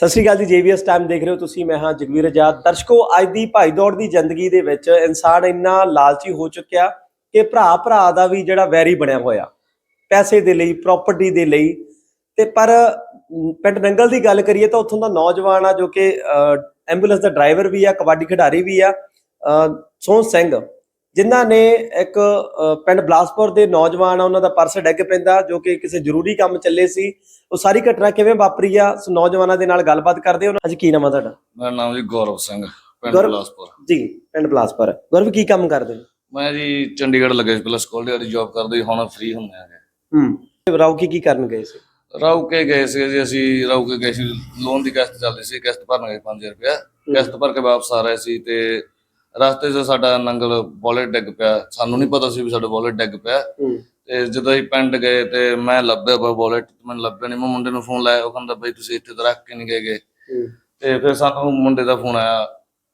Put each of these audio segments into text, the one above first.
ਸਤਿ ਸ਼੍ਰੀ ਅਕਾਲ ਜੀ ਜੀਵੀਐਸ ਟਾਈਮ ਦੇਖ ਰਹੇ ਹੋ ਤੁਸੀਂ, ਮੈਂ ਹਾਂ ਜਗਵੀਰ ਆਜ਼ਾਦ। ਦਰਸ਼ਕੋ, ਅੱਜ ਦੀ ਭਾਈ ਦੌੜ ਦੀ ਜ਼ਿੰਦਗੀ ਦੇ ਵਿੱਚ ਇਨਸਾਨ ਇੰਨਾ ਲਾਲਚੀ ਹੋ ਚੁੱਕਿਆ ਕਿ ਭਰਾ ਭਰਾ ਦਾ ਵੀ ਜਿਹੜਾ ਵੈਰੀ ਬਣਿਆ ਹੋਇਆ। ਪੈਸੇ ਦੇ ਲਈ ਪ੍ਰਾਪਰਟੀ ਦੇ ਲਈ। ਤੇ ਪਰ ਪਿੰਡ ਨੰਗਲ ਦੀ ਗੱਲ ਕਰੀਏ ਤਾਂ ਉੱਥੋਂ ਦਾ ਨੌਜਵਾਨ ਆ ਜੋ ਕਿ ਐਂਬੂਲੈਂਸ ਦਾ ਡਰਾਈਵਰ ਵੀ ਆ, ਕਬੱਡੀ ਖਿਡਾਰੀ ਵੀ ਆ ਸੋਹਣ ਸਿੰਘ। ਜਿਨ੍ਹਾਂ ਨੇ ਇੱਕ ਪਿੰਡ ਬਲਾਸਪੁਰ ਦੇ ਨੌਜਵਾਨ ਆ ਉਹਨਾਂ ਦਾ ਪਰਸ ਡਿੱਗ ਪੈਂਦਾ ਜੋ ਕਿ ਕਿਸੇ ਜ਼ਰੂਰੀ ਕੰਮ ਚੱਲੇ ਸੀ। ਉਹ ਸਾਰੀ ਘਟਨਾ ਕਿਵੇਂ ਵਾਪਰੀ ਆ? ਸੋ ਨੌਜਵਾਨਾਂ ਦੇ ਨਾਲ ਗੱਲਬਾਤ ਕਰਦੇ ਹਾਂ। ਅੱਜ ਕੀ ਨਾਮ ਆ ਤੁਹਾਡਾ? ਮੇਰਾ ਨਾਮ ਜੀ ਗੌਰਵ ਸਿੰਘ ਪਿੰਡ ਗੌਰਵ- ਬਲਾਸਪੁਰ। ਜੀ ਪਿੰਡ ਬਲਾਸਪੁਰ। ਗੁਰਵ ਕੀ ਕੰਮ ਕਰਦੇ ਹੋ? ਮੈਂ ਜੀ ਚੰਡੀਗੜ੍ਹ ਲੱਗੇ ਸੀ ਪਹਿਲਾਂ ਸਕਿਉਰਟੀ ਵਾਲੀ ਜੌਬ ਕਰਦੇ ਸੀ, ਹੁਣ ਫ੍ਰੀ ਹੁੰਦੇ ਆਗੇ ਹੂੰ। ਰਾਉ ਕੀ ਕੀ ਕਰਨ ਗਏ ਸੀ? ਰੌਕੇ ਗਏ ਸੀ ਜੀ ਅਸੀਂ ਰੌਕੇ ਗਏ ਸੀ ਲੋਨ ਦੀ ਕਿਸ਼ਤ ਚੱਲਦੀ ਸੀ ਕਿਸ਼ਤ ਭਰਨ ਗਏ 5000 ਰੁਪਇਆ। ਕਿਸ਼ਤ ਭਰ ਕੇ ਵਾਪਸ ਆ ਰਹੇ ਸੀ ਤੇ ਰਸਤੇ 'ਚ ਸਾਡਾ ਨੰਗਲ ਵਾਲਟ ਡਿੱਗ ਪਿਆ। ਸਾਨੂੰ ਨਹੀਂ ਪਤਾ ਸੀ ਵੀ ਸਾਡਾ ਵਾਲਟ ਡਿੱਗ ਪਿਆ। ਤੇ ਜਦੋਂ ਅਸੀਂ ਪਿੰਡ ਗਏ ਤੇ ਮੈਂ ਲੱਭਿਆ ਵਾਲਟ ਮੈਨੂੰ ਲੱਭਿਆ ਨਹੀਂ। ਮੈਂ ਮੁੰਡੇ ਨੂੰ ਫੋਨ ਲਾਇਆ ਉਹ ਕਹਿੰਦਾ ਬਈ ਤੁਸੀਂ ਇੱਥੇ ਤਾਂ ਰੱਖ ਕੇ ਨਹੀਂ ਗਏ ਗੇ। ਹੂੰ। ਤੇ ਫਿਰ ਸਾਨੂੰ ਮੁੰਡੇ ਦਾ ਫੋਨ ਆਇਆ।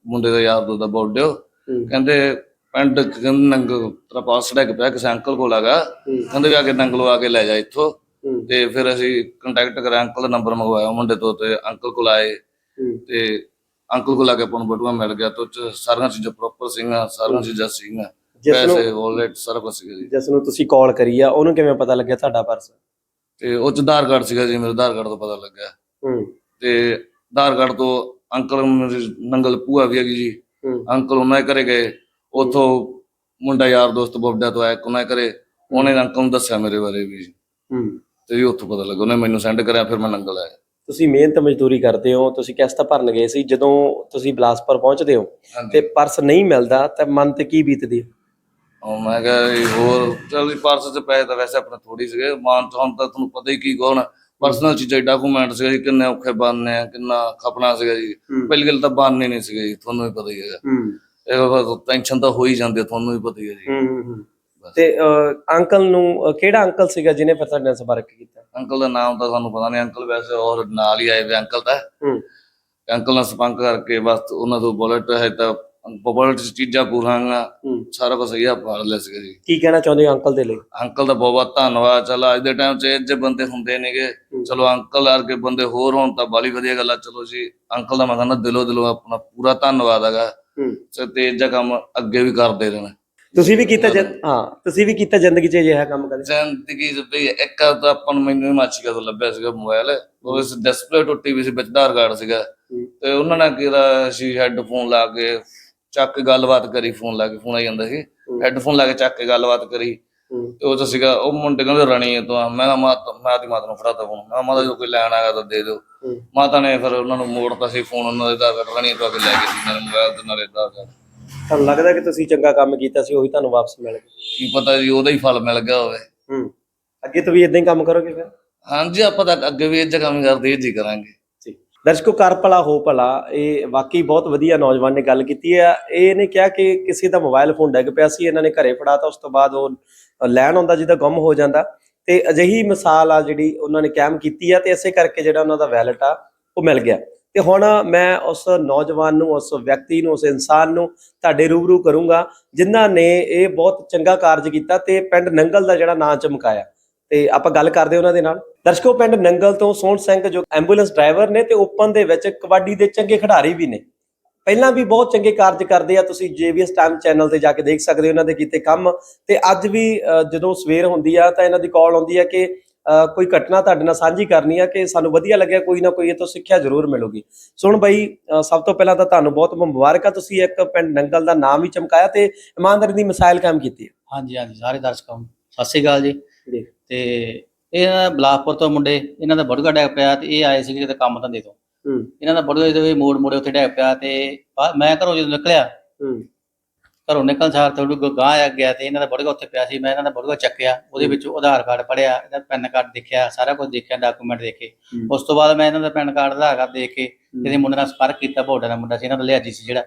ਮੁੰਡੇ ਦਾ ਯਾਰ ਦੋ ਦਾ ਹੂੰ। ਕਹਿੰਦੇ ਪਿੰਡ ਕਹਿੰਦੇ ਨੰਗ ਤੇਰਾ ਪਾਸ ਡਿੱਗ ਪਿਆ ਕਿਸੇ ਅੰਕਲ ਕੋਲ ਹੈਗਾ। ਕਹਿੰਦੇ ਵੀ ਆ ਕੇ ਨੰਗਲੋ ਆ ਕੇ ਲੈ ਜਾ ਇੱਥੋਂ। ਤੇ ਫਿਰ ਅਸੀਂ ਕੰਟੈਕਟ ਕਰਿਆ ਅੰਕਲ ਦਾ ਨੰਬਰ ਮੰਗਵਾਇਆ ਮੁੰਡੇ ਤੋਂ ਤੇ ਅੰਕਲ ਕੋਲ ਆਏ। ਤੇ ਆਪਾਂ ਨੂੰ ਬਟੂਆ ਮਿਲ ਗਿਆ ਤੇ ਉਹ 'ਚ ਸਾਰੀਆਂ ਚੀਜ਼ਾਂ ਪ੍ਰੋਪਰ ਸੀਗੀਆਂ ਸਾਰੀਆਂ ਚੀਜ਼ਾਂ ਸੀਗੀਆਂ। ਜਿਸ ਨੂੰ ਪੈਸੇ ਵਾਲਟ ਸਾਰਾ ਕੁਝ ਸੀਗਾ ਜੀ। ਜਿਸ ਨੂੰ ਤੁਸੀਂ ਕਾਲ ਕਰੀ ਆ ਉਹਨੂੰ ਕਿਵੇਂ ਪਤਾ ਲੱਗਿਆ ਤੁਹਾਡਾ ਪਰਸ ਤੇ ਉਹ 'ਚ ਆਧਾਰ ਕਾਰਡ ਸੀਗਾ ਜੀ ਮੇਰੇ ਆਧਾਰ ਕਾਰਡ ਤੋਂ ਪਤਾ ਲੱਗਿਆ। ਹੂੰ। ਤੇ ਆਧਾਰ ਕਾਰਡ ਤੋਂ ਅੰਕਲ ਮੇਰੀ ਨੰਗਲ ਭੂਆ ਵੀ ਹੈਗੀ ਜੀ। ਹੂੰ। ਅੰਕਲ ਉਹਨਾਂ ਦੇ ਘਰੇ ਗਏ। ਉਥੋਂ ਮੁੰਡਾ ਯਾਰ ਦੋਸਤ ਬੋਬਡਾ ਤੋਂ ਆਇਆ ਉਹਨਾਂ ਦੇ ਘਰੇ। ਉਹਨੇ ਅੰਕਲ ਨੂੰ ਦੱਸਿਆ ਮੇਰੇ ਬਾਰੇ ਵੀ। ਹੂੰ। ਤੇ ਜੀ ਉੱਥੋਂ ਪਤਾ ਲੱਗਾ ਉਹਨੇ ਮੈਨੂੰ ਸੈਂਡ ਕਰਿਆ ਫਿਰ ਮੈਂ ਨੰਗਲ ਆਇਆ। ਤੁਸੀਂ ਮਿਹਨਤ ਮਜ਼ਦੂਰੀ ਕਰਦੇ ਹੋ ਤੁਸੀਂ ਕਿਸ਼ਤ ਭਰਨ ਗਏ ਸੀ ਜਦੋਂ ਤੁਸੀਂ ਬਲਾਸਪੁਰ ਪਹੁੰਚਦੇ ਹੋ ਤੇ ਪਰਸ ਨਹੀਂ ਮਿਲਦਾ ਤਾਂ ਮਨ ਤੇ ਕੀ ਬੀਤਦੀ ਹੈ? ਉਹ ਮੈਂ ਕਿਹਾ ਜੀ ਹੋਰ ਚੱਲ ਜੀ ਪਰਸ 'ਚ ਪੈਸੇ ਤਾਂ ਵੈਸੇ ਆਪਣੇ ਥੋੜੀ ਸੀਗੇ ਮਾਨ ਤੋਂ ਤਾਂ ਤੁਹਾਨੂੰ ਪਤਾ ਹੀ ਕੀ ਕੌਣ ਪਰਸਨਲ ਚੀਜ਼ਾਂ ਡਾਕੂਮੈਂਟ ਸੀਗੇ ਜੀ ਕਿੰਨੇ ਔਖੇ ਬਣਨੇ ਆ ਕਿੰਨਾ ਖਪਣਾ ਸੀਗਾ ਜੀ। ਹੂੰ। ਪਹਿਲੀ ਗੱਲ ਤਾਂ ਬਣਨੇ ਨਹੀਂ ਸੀਗੇ ਜੀ ਤੁਹਾਨੂੰ ਵੀ ਪਤਾ ਹੀ ਹੈਗਾ। ਹੂੰ। ਇਹ ਟੈਨਸ਼ਨ ਤਾਂ ਹੋ ਹੀ ਜਾਂਦੀ ਹੈ ਤੁਹਾਨੂੰ ਵੀ ਪਤਾ ਹੀ ਹੈ ਜੀ। ਹੂੰ ਹੂੰ। ਤੇ ਅਹ, ਅੰਕਲ ਨੂੰ ਅਹ, ਕਿਹੜਾ ਅੰਕਲ ਸੀਗਾ ਜਿਹਨੇ ਫਿਰ ਤੁਹਾਡੇ ਨਾਲ ਸੰਪਰਕ ਕੀਤਾ? ਅੰਕਲ ਦਾ ਨਾਮ ਤਾਂ ਸਾਨੂੰ ਪਤਾ ਨਹੀਂ ਅੰਕਲ ਵੈਸੇ ਹੋਰ ਨਾਲ ਹੀ ਆਏ ਵੇ ਅੰਕਲ ਤਾਂ। ਹੂੰ। ਅੰਕਲ ਨਾਲ ਸੰਪਰਕ ਕਰਕੇ ਬਸ ਉਹਨਾਂ ਤੋਂ ਬੁਲਟ ਹੈ ਤਾਂ ਬੁਲਟ ਚੀਜ਼ਾਂ ਪੂਰਾਂਗਾ ਹੂੰ। ਸਾਰਾ ਕੁਝ ਸਹੀ ਆ ਪਾ ਲਿਆ ਸੀਗਾ ਜੀ। ਕੀ ਕਹਿਣਾ ਚਾਹੁੰਦੇ ਹੋ ਅੰਕਲ ਦੇ ਲਈ? ਅੰਕਲ ਦਾ ਬਹੁਤ ਬਹੁਤ ਧੰਨਵਾਦ। ਚਲ ਅੱਜ ਦੇ ਟਾਈਮ 'ਚ ਇਹ ਜਿਹੇ ਬੰਦੇ ਹੁੰਦੇ ਨੇਗੇ। ਚਲੋ ਅੰਕਲ ਵਰਗੇ ਬੰਦੇ ਹੋਰ ਹੋਣ ਤਾਂ ਬਾਲੀ ਵਧੀਆ ਗੱਲ ਆ। ਚਲੋ ਜੀ ਅੰਕਲ ਦਾ ਮੈਂ ਕਹਿੰਦਾ ਦਿਲੋਂ ਦਿਲੋਂ ਆਪਣਾ ਪੂਰਾ ਧੰਨਵਾਦ ਹੈਗਾ। ਹੂੰ। ਤੇ ਤੇ ਇਹ ਜਿਹਾ ਕੰਮ ਅੱਗੇ ਵੀ ਕਰਦੇ ਰਹਿਣਾ। ਤੁਸੀਂ ਵੀ ਕੀਤਾ ਹਾਂ ਤੁਸੀਂ ਵੀ ਕੀਤਾ ਜ਼ਿੰਦਗੀ 'ਚ ਅਜਿਹਾ ਕੰਮ ਕਦੇ? ਜ਼ਿੰਦਗੀ ਚ ਵੀ ਇੱਕ ਤਾਂ ਆਪਾਂ ਨੂੰ ਮੈਨੂੰ ਮਾਚੀਕਾ ਤੋਂ ਲੱਭਿਆ ਸੀਗਾ ਮੋਬਾਈਲ ਉਸ ਡਿਸਪਲੇ ਟੁੱਟੀ ਵੀ ਸੀ ਵਿੱਚ ਆਧਾਰ ਕਾਰਡ ਸੀਗਾ। ਤੇ ਉਹਨਾਂ ਨੇ ਕਿਹਾ ਸੀ ਹੈੱਡਫੋਨ ਲਾ ਕੇ ਚੱਕ ਕੇ ਗੱਲਬਾਤ ਕਰੀ ਫੋਨ ਲਾ ਕੇ ਫੋਨ ਆਈ ਜਾਂਦਾ ਸੀ। ਹੈੱਡਫੋਨ ਲਾ ਕੇ ਚੱਕ ਕੇ ਗੱਲਬਾਤ ਕਰੀ। ਹੂੰ। ਤੇ ਉਹ ਚ ਸੀਗਾ ਉਹ ਮੁੰਡੇ ਕਹਿੰਦੇ ਰਣੀ ਹੈ ਤੋਂ ਮੈਂ ਕਿਹਾ ਮਾਤਾ ਮੈਂ ਦੀ ਮਾਤਾ ਨੂੰ ਫੜਾਤਾ ਫੋਨ ਮੈਂ ਕਿਹਾ ਮਾਤਾ ਜੋ ਕੋਈ ਲੈਣ ਆਇਆ ਤਾਂ ਦੇ ਦਿਓ। ਹੂੰ। ਮਾਤਾ ਨੇ ਫਿਰ ਉਹਨਾਂ ਨੂੰ ਮੋੜਤਾ ਸੀ ਫੋਨ ਉਹਨਾਂ ਦੇ ਆਧਾਰ ਕਾਰਡ ਰਣੀ ਤੋਂ ਆ ਕੇ ਲੈ ਗਈ ਸੀ ਨਾਲੇ ਮੋਬਾਈਲ ਤੇ ਨਾਲੇ ਆਧਾਰ ਕਾਰਡ। ਤੁਹਾਨੂੰ ਲੱਗਦਾ ਕਿ ਤੁਸੀਂ ਚੰਗਾ ਕੰਮ ਕੀਤਾ ਸੀ ਉਹੀ ਤੁਹਾਨੂੰ ਵਾਪਸ ਮਿਲ ਗਿਆ? ਕੀ ਪਤਾ ਜੀ ਉਹਦਾ ਹੀ ਫਲ ਮਿਲ ਗਿਆ ਹੋਵੇ। ਹੂੰ। ਅੱਗੇ ਤੋਂ ਵੀ ਇਦਾਂ ਹੀ ਕੰਮ ਕਰੋਗੇ ਫਿਰ? ਹਾਂਜੀ ਆਪਾਂ ਤਾਂ ਅੱਗੇ ਵੀ ਇਹ ਜਿਹਾ ਕੰਮ ਕਰਦੇ ਜੀ ਕਰਾਂਗੇ। ਦਰਸ਼ਕੋ ਕਰ ਭਲਾ ਹੋ ਭਲਾ ਇਹ ਵਾਕਈ ਬਹੁਤ ਵਧੀਆ ਨੌਜਵਾਨ ਨੇ ਗੱਲ ਕੀਤੀ ਹੈ ਇਹਨੇ ਕਿਹਾ ਕਿ ਕਿਸੇ ਦਾ ਮੋਬਾਈਲ ਫੋਨ ਡਿੱਗ ਪਿਆ ਸੀ ਇਹਨਾਂ ਨੇ ਘਰੇ ਫੜਾਤਾ ਉਸ ਤੋਂ ਬਾਅਦ ਉਹ ਲੈਣ ਆਉਂਦਾ ਜਿਹਦਾ ਗੁੰਮ ਹੋ ਜਾਂਦਾ। ਤੇ ਅਜਿਹੀ ਮਿਸਾਲ ਆ ਜਿਹੜੀ ਉਹਨਾਂ ਨੇ ਕਾਇਮ ਕੀਤੀ ਆ ਤੇ ਇਸੇ ਕਰਕੇ ਜਿਹੜਾ ਉਹਨਾਂ ਦਾ ਵੈਲਟ ਆ ਉਹ ਮਿਲ ਗਿਆ। ਤੇ ਹੁਣ ਮੈਂ ਉਸ ਨੌਜਵਾਨ ਨੂੰ, ਉਸ ਵਿਅਕਤੀ ਨੂੰ, ਉਸ ਇਨਸਾਨ ਨੂੰ ਤੁਹਾਡੇ ਰੂਬਰੂ ਕਰੂੰਗਾ, ਜਿਨ੍ਹਾਂ ਨੇ ਇਹ ਬਹੁਤ ਚੰਗਾ ਕਾਰਜ ਕੀਤਾ ਤੇ ਪਿੰਡ ਨੰਗਲ ਦਾ ਜਿਹੜਾ ਨਾਂ ਚਮਕਾਇਆ। ਤੇ ਆਪਾਂ ਗੱਲ ਕਰਦੇ ਉਹਨਾਂ ਦੇ ਨਾਲ। ਦਰਸ਼ਕੋ, ਪਿੰਡ ਨੰਗਲ ਤੋਂ ਸੋਹਣ ਸਿੰਘ ਜੋ ਐਂਬੂਲੈਂਸ ਡਰਾਈਵਰ ਨੇ ਤੇ ਓਪਨ ਦੇ ਵਿੱਚ ਕਬੱਡੀ ਦੇ ਚੰਗੇ ਖਿਡਾਰੀ ਵੀ ਨੇ। ਪਹਿਲਾਂ ਵੀ ਬਹੁਤ ਚੰਗੇ ਕਾਰਜ ਕਰਦੇ ਆ, ਤੁਸੀਂ ਜੇਵੀਐਸ ਟਾਈਮ ਚੈਨਲ ਤੇ ਜਾ ਕੇ ਦੇਖ ਸਕਦੇ ਹੋ ਇਹਨਾਂ ਦੇ ਕੀਤੇ ਕੰਮ। ਤੇ ਅੱਜ ਵੀ ਜਦੋਂ ਸਵੇਰ ਹੁੰਦੀ ਆ ਤਾਂ ਇਹਨਾਂ ਦੀ ਕਾਲ ਆਉਂਦੀ ਆ ਕਿ ਕੋਈ ਘਟਨਾ ਤੁਹਾਡੇ ਨਾਲ ਸਾਂਝੀ ਕਰਨੀ ਆ ਕਿ ਸਾਨੂੰ ਵਧੀਆ ਲੱਗਿਆ ਕੋਈ ਨਾ ਕੋਈ ਇਹ ਤੋਂ ਸਿੱਖਿਆ ਜ਼ਰੂਰ ਮਿਲੂਗੀ। ਸੁਣ ਬਈ ਸਭ ਤੋਂ ਪਹਿਲਾਂ ਤਾਂ ਤੁਹਾਨੂੰ ਬਹੁਤ ਮੁਬਾਰਕਾਂ ਤੁਸੀਂ ਇੱਕ ਪਿੰਡ ਨੰਗਲ ਦਾ ਨਾਮ ਵੀ ਚਮਕਾਇਆ ਤੇ ਇਮਾਨਦਾਰੀ ਦੀ ਮਿਸਾਲ ਕਾਇਮ ਕੀਤੀ ਹਾਂਜੀ ਹਾਂਜੀ ਸਾਰੇ ਦਰਸ਼ਕਾਂ ਨੂੰ। ਸਤਿ ਸ਼੍ਰੀ ਅਕਾਲ ਜੀ। ਤੇ ਇਹ ਨਾ ਬਲਾਸਪੁਰ ਤੋਂ ਮੁੰਡੇ ਇਹਨਾਂ ਦਾ ਬੜਗਾ ਡੈਗ ਪਿਆ ਤੇ ਇਹ ਆਏ ਸੀਗੇ ਕਿਤੇ ਕੰਮ ਧੰਦੇ ਤੋਂ। ਇਹਨਾਂ ਦਾ ਬੜਗਾ ਇਹ ਮੋੜ ਮੋੜੇ ਉੱਥੇ ਡੈਗ ਪਿਆ ਤੇ ਮੈਂ ਘਰੋਂ ਜਦੋਂ ਨਿਕਲਿਆ ਘਰੋਂ ਨਿਕਲਣ ਸਾਰ ਥੋੜੀ ਗਾਂ ਆ ਗਿਆ ਤੇ ਇਹਨਾਂ ਦਾ ਬੜਗਾ ਉੱਥੇ ਪਿਆ ਸੀ ਮੈਂ ਇਹਨਾਂ ਦਾ ਬੜਗਾ ਚੱਕਿਆ ਉਹਦੇ ਵਿੱਚੋਂ ਆਧਾਰ ਕਾਰਡ ਪੜਿਆ ਇਹਦਾ ਪੈਨ ਕਾਰਡ ਦੇਖਿਆ ਸਾਰਾ ਕੁਝ ਦੇਖਿਆ ਡਾਕੂਮੈਂਟ ਦੇਖੇ। ਉਸ ਤੋਂ ਬਾਅਦ ਮੈਂ ਇਹਨਾਂ ਦਾ ਪੈਨ ਕਾਰਡ ਆਧਾਰ ਕਾਰਡ ਦੇਖ ਕੇ ਇਹਦੇ ਮੁੰਡੇ ਨਾਲ ਸੰਪਰਕ ਕੀਤਾ ਬੋਰਡ ਦਾ ਮੁੰਡਾ ਸੀ ਇਹਨਾਂ ਦਾ ਲਿਆਜੀ ਸੀ ਜਿਹੜਾ।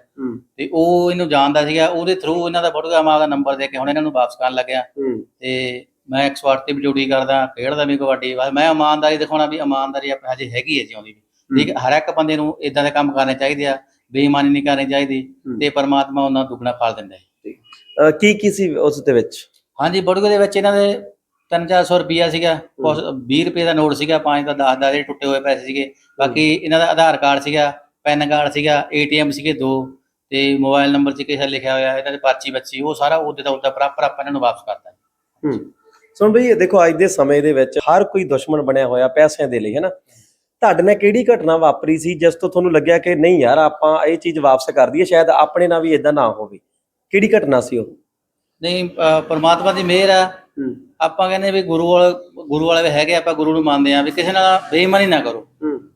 ਤੇ ਉਹ ਇਹਨੂੰ ਜਾਣਦਾ ਸੀਗਾ ਉਹਦੇ ਥਰੂ ਇਹਨਾਂ ਦਾ ਬੜਗਾ ਮਾਂ ਦਾ ਨੰਬਰ ਦੇ ਕੇ ਹੁਣ ਇਹਨਾਂ ਨੂੰ ਵਾਪਸ ਕਰਨ ਲੱਗਿਆ। ਤੇ ਮੈਂ ਐਕਸਪਰਟ ਤੇ ਵੀ ਡਿਊਟੀ ਕਰਦਾ ਖੇਡਦਾ ਵੀ ਕਬੱਡੀ ਮੈਂ ਇਮਾਨਦਾਰੀ ਦਿਖਾਉਣਾ ਵੀ ਇਮਾਨਦਾਰੀ ਆਪਣੇ ਹਜੇ ਹੈਗੀ ਹੈ ਜਿਉਂਦੀ ਵੀ। ਠੀਕ ਹਰ ਇੱਕ ਬੰਦੇ ਨੂੰ ਇਦਾਂ ਦੇ ਕੰਮ ਕਰਨੇ ਚਾਹੀਦੇ ਆ। ਬੇਈਮਾਨੀ ਨਹੀਂ ਕਰਨੀ ਚਾਹੀਦੀ। ਤੇ ਪਰਮਾਤਮਾ ਉਹਨਾਂ ਦੁੱਗਣਾ ਫਲ ਦਿੰਦਾ ਹੈ। ਕੀ ਕੀ ਸੀ ਉਸ ਦੇ ਵਿੱਚ? ਹਾਂਜੀ ਬੜੂਗੇ ਦੇ ਵਿੱਚ ਇਹਨਾਂ ਦੇ 3-400 ਰੁਪਿਆ ਸੀਗਾ ਕੁਛ 20 ਰੁਪਏ ਦਾ ਨੋਟ ਸੀਗਾ 5 ਦਾ 10 ਦਾ ਜਿਹੜੇ ਟੁੱਟੇ ਹੋਏ ਪੈਸੇ ਸੀਗੇ। ਬਾਕੀ ਇਹਨਾਂ ਦਾ ਆਧਾਰ ਕਾਰਡ ਸੀਗਾ ਪੈਨ ਕਾਰਡ ਸੀਗਾ ਏਟੀਐਮ ਸੀਗੇ ਦੋ ਤੇ ਮੋਬਾਈਲ ਨੰਬਰ 'ਚ ਕਿਸੇ ਲਿਖਿਆ ਹੋਇਆ ਇਹਨਾਂ ਦੇ ਪਰਚੀ ਬੱਚੀ ਉਹ ਸਾਰਾ ਉਹਦੇ ਦਾ ਉਹਦਾ ਪ੍ਰਾਪਰ ਆਪਾਂ ਇਹਨਾਂ ਨੂੰ ਵਾਪਸ ਕਰਤਾ ਹੂੰ। ਸੁਣ ਬਈ ਦੇਖੋ ਅੱਜ ਦੇ ਸਮੇਂ ਦੇ ਵਿੱਚ ਹਰ ਕੋਈ ਦੁਸ਼ਮਣ ਬਣਿਆ ਹੋਇਆ ਪੈਸਿਆਂ ਦੇ ਲਈ ਹੈ ਨਾ? ਤੁਹਾਡੇ ਨਾਲ ਕਿਹੜੀ ਘਟਨਾ ਵਾਪਰੀ ਸੀ? ਜਿਸ ਤੋਂ ਤੁਹਾਨੂੰ ਲੱਗਿਆ ਕਿ ਨਹੀਂ ਯਾਰ ਆਪਾਂ ਇਹ ਚੀਜ਼ ਵਾਪਸ ਕਰ ਦਈਏ ਸ਼ਾਇਦ ਆਪਣੇ ਨਾਲ ਵੀ ਇਦਾਂ ਨਾ ਹੋਵੇ। ਕਿਹੜੀ ਘਟਨਾ ਸੀ ਉਹ? ਨਹੀਂ ਪਰਮਾਤਮਾ ਦੀ ਮਿਹਰ ਆ ਆਪਾਂ ਕਹਿੰਦੇ ਵੀ ਗੁਰੂ ਵਾਲੇ ਗੁਰੂ ਵਾਲੇ ਵੀ ਹੈਗੇ ਆਪਾਂ ਗੁਰੂ ਨੂੰ ਮੰਨਦੇ ਆ ਵੀ ਕਿਸੇ ਨਾਲ ਬੇਈਮਾਨੀ ਨਾ ਕਰੋ।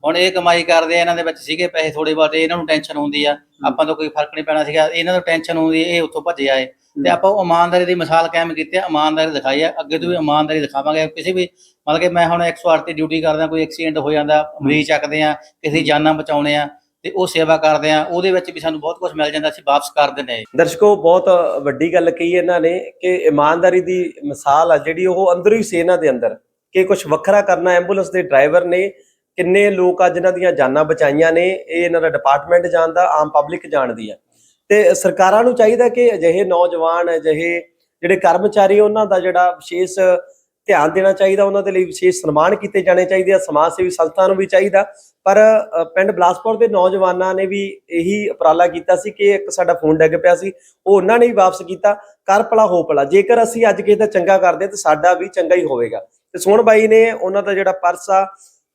ਹੁਣ ਇਹ ਕਮਾਈ ਕਰਦੇ ਆ ਇਹਨਾਂ ਦੇ ਵਿੱਚ ਸੀਗੇ ਪੈਸੇ ਥੋੜੇ ਬਹੁਤੇ ਇਹਨਾਂ ਨੂੰ ਟੈਨਸ਼ਨ ਹੁੰਦੀ ਆ। ਆਪਾਂ ਤੋਂ ਕੋਈ ਫ਼ਰਕ ਨਹੀਂ ਪੈਣਾ ਸੀਗਾ। ਇਹਨਾਂ ਨੂੰ ਟੈਨਸ਼ਨ ਹੁੰਦੀ ਇਹ ਉੱਥੋਂ ਭੱਜੇ ਆਏ। ਤੇ ਆਪਾਂ ਉਹ ਇਮਾਨਦਾਰੀ ਦੀ ਮਿਸਾਲ ਕਾਇਮ ਕੀਤੀ ਆ, ਇਮਾਨਦਾਰੀ ਦਿਖਾਈ ਆ। ਅੱਗੇ ਤੋਂ ਵੀ ਇਮਾਨਦਾਰੀ ਦਿਖਾਵਾਂਗੇ। ਕਿਸੇ ਵੀ ਮਤਲਬ ਕਿ ਮੈਂ ਹੁਣ 108 ਤੇ ਡਿਊਟੀ ਕਰਦਾ, ਕੋਈ ਐਕਸੀਡੈਂਟ ਹੋ ਜਾਂਦਾ ਮਰੀਜ਼ ਚੱਕਦੇ ਆ, ਕਿਸੇ ਜਾਨਾਂ ਬਚਾਉਣੇ ਆ, ਤੇ ਉਹ ਸੇਵਾ ਕਰਦੇ ਆ, ਉਹਦੇ ਵਿੱਚ ਵੀ ਸਾਨੂੰ ਬਹੁਤ ਕੁਝ ਮਿਲ ਜਾਂਦਾ, ਅਸੀਂ ਵਾਪਸ ਕਰ ਦਿੰਦੇ ਆ ਦਰਸ਼ਕੋ, ਬਹੁਤ ਵੱਡੀ ਗੱਲ ਕਹੀ ਇਹਨਾਂ ਨੇ ਕਿ ਇਮਾਨਦਾਰੀ ਦੀ ਮਿਸਾਲ ਆ, ਜਿਹੜੀ ਉਹ ਅੰਦਰੋਂ ਹੀ ਸੀ ਇਹਨਾਂ ਦੇ ਅੰਦਰ। ਕਿ ਕੁਝ ਵੱਖਰਾ ਕਰਨਾ, ਐਂਬੂਲੈਂਸ ਦੇ ਡਰਾਈਵਰ ਨੇ, ਕਿੰਨੇ ਲੋਕ ਆ ਜਿਨ੍ਹਾਂ ਦੀਆਂ ਜਾਨਾਂ ਬਚਾਈਆਂ ਨੇ, ਇਹ ਇਹਨਾਂ ਦਾ ਡਿਪਾਰਟਮੈਂਟ ਜਾਣਦਾ, ਆਮ ਪਬਲਿਕ ਜਾਣਦੀ ਆ। ਤੇ ਸਰਕਾਰਾਂ ਨੂੰ ਚਾਹੀਦਾ ਕਿ ਅਜਿਹੇ ਨੌਜਵਾਨ, ਅਜਿਹੇ ਜਿਹੜੇ ਕਰਮਚਾਰੀ, ਉਹਨਾਂ ਦਾ ਜਿਹੜਾ ਵਿਸ਼ੇਸ਼ ਧਿਆਨ ਦੇਣਾ ਚਾਹੀਦਾ, ਉਹਨਾਂ ਦੇ ਲਈ ਵਿਸ਼ੇਸ਼ ਸਨਮਾਨ ਕੀਤੇ ਜਾਣੇ ਚਾਹੀਦੇ ਆ, ਸਮਾਜ ਸੇਵੀ ਸੰਸਥਾ ਨੂੰ ਵੀ ਚਾਹੀਦਾ। ਪਰ ਪਿੰਡ ਬਲਾਸਪੁਰ ਦੇ ਨੌਜਵਾਨਾਂ ਨੇ ਵੀ ਇਹੀ ਉਪਰਾਲਾ ਕੀਤਾ ਸੀ ਕਿ ਇੱਕ ਸਾਡਾ ਫੋਨ ਡਿੱਗ ਪਿਆ ਸੀ, ਉਹ ਉਹਨਾਂ ਨੇ ਵੀ ਵਾਪਸ ਕੀਤਾ। ਕਰ ਪਲਾ ਹੋ ਪਲਾ ਜੇਕਰ ਅਸੀਂ ਅੱਜ ਕਿਸੇ ਦਾ ਚੰਗਾ ਕਰਦੇ, ਤਾਂ ਸਾਡਾ ਵੀ ਚੰਗਾ ਹੀ ਹੋਵੇਗਾ। ਤੇ ਸੋਹਣ ਬਾਈ ਨੇ ਉਹਨਾਂ ਦਾ ਜਿਹੜਾ ਪਰਸ ਆ,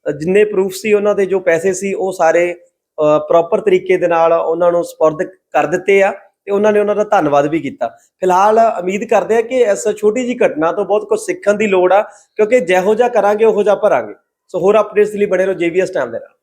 ਜਿੰਨੇ ਪ੍ਰੂਫ ਸੀ, ਉਹਨਾਂ ਦੇ ਜੋ ਪੈਸੇ ਸੀ, ਉਹ ਸਾਰੇ ਪ੍ਰੋਪਰ ਤਰੀਕੇ ਦੇ ਨਾਲ ਉਹਨਾਂ ਨੂੰ ਸਪੁਰਦ ਕਰ ਦਿੱਤੇ ਆ ਤੇ ਉਹਨਾਂ ਨੇ ਉਹਨਾਂ ਦਾ ਧੰਨਵਾਦ ਵੀ ਕੀਤਾ। ਫਿਲਹਾਲ ਉਮੀਦ ਕਰਦੇ ਆ ਕਿ ਇਸ ਛੋਟੀ ਜੀ ਘਟਨਾ ਤੋਂ ਬਹੁਤ ਕੁਝ ਸਿੱਖਣ ਦੀ ਲੋੜ ਆ, ਕਿਉਂਕਿ ਜਿਹੋ ਜਿਹਾ ਕਰਾਂਗੇ, ਉਹੋ ਜਿਹਾ ਭਰਾਂਗੇ। ਸੋ ਹੋਰ ਅਪਡੇਟਸ ਲਈ ਬਣੇ ਰਹੋ ਜੀਵੀਐਸ ਟਾਈਮ ਦੇ ਨਾਲ।